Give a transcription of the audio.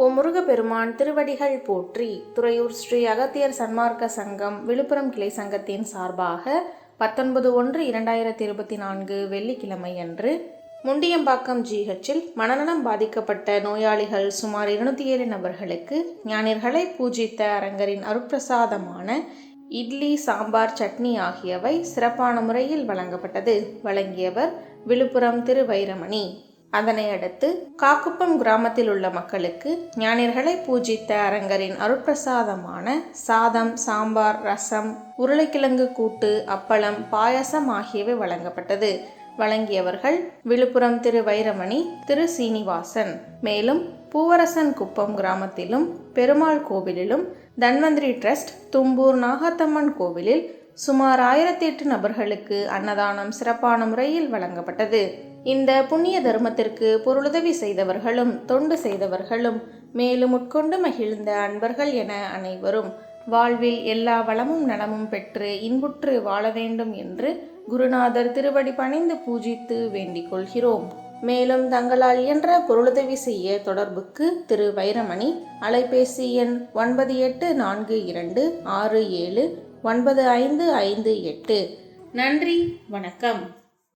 ஓ முருகப்பெருமான் திருவடிகள் போற்றி துறையூர் ஸ்ரீ அகத்தியர் சன்மார்க்க சங்கம் விழுப்புரம் கிளை சங்கத்தின் சார்பாக பத்தொன்பது ஒன்று இரண்டாயிரத்தி இருபத்தி நான்கு வெள்ளிக்கிழமை அன்று முண்டியம்பாக்கம் ஜிஹெச்சில் மனநலம் பாதிக்கப்பட்ட நோயாளிகள் சுமார் இருநூத்தி ஏழு நபர்களுக்கு ஞானிகளை பூஜித்த அரங்கரின் அருப்பிரசாதமான இட்லி சாம்பார் சட்னி ஆகியவை சிறப்பான முறையில் வழங்கப்பட்டது. வழங்கியவர் விழுப்புரம் திரு வைரமணி அதனை அடுத்து காக்குப்பம் கிராமத்தில் உள்ள மக்களுக்கு ஞானியர்களை பூஜித்த அரங்கரின் அருட்பிரசாதமான சாதம் சாம்பார் ரசம் உருளைக்கிழங்கு கூட்டு அப்பளம் பாயசம் ஆகியவை வழங்கப்பட்டது. வழங்கியவர்கள் விழுப்புரம் திரு வைரமணி திரு சீனிவாசன். மேலும் பூவரசன் குப்பம் கிராமத்திலும் பெருமாள் கோவிலிலும் தன்வந்திரி ட்ரஸ்ட் தும்பூர் நாகத்தம்மன் கோவிலில் சுமார் ஆயிரத்தி எட்டு நபர்களுக்கு அன்னதானம் சிறப்பான முறையில் வழங்கப்பட்டது. இந்த புண்ணிய தர்மத்திற்கு பொருளுதவி செய்தவர்களும் தொண்டு செய்தவர்களும் மேலும் உட்கொண்டு மகிழ்ந்த அன்பர்கள் என அனைவரும் வாழ்வில் எல்லா வளமும் நலமும் பெற்று இன்புற்று வாழ வேண்டும் என்று குருநாதர் திருவடி பணிந்து பூஜித்து வேண்டிக் கொள்கிறோம். மேலும் தங்களால் இயன்ற பொருளுதவி செய்ய தொடர்புக்கு திரு. வைரமணி அலைபேசி எண் ஒன்பது எட்டு நான்கு இரண்டு ஆறு ஏழு ஒன்பது ஐந்து ஐந்து எட்டு. நன்றி வணக்கம்.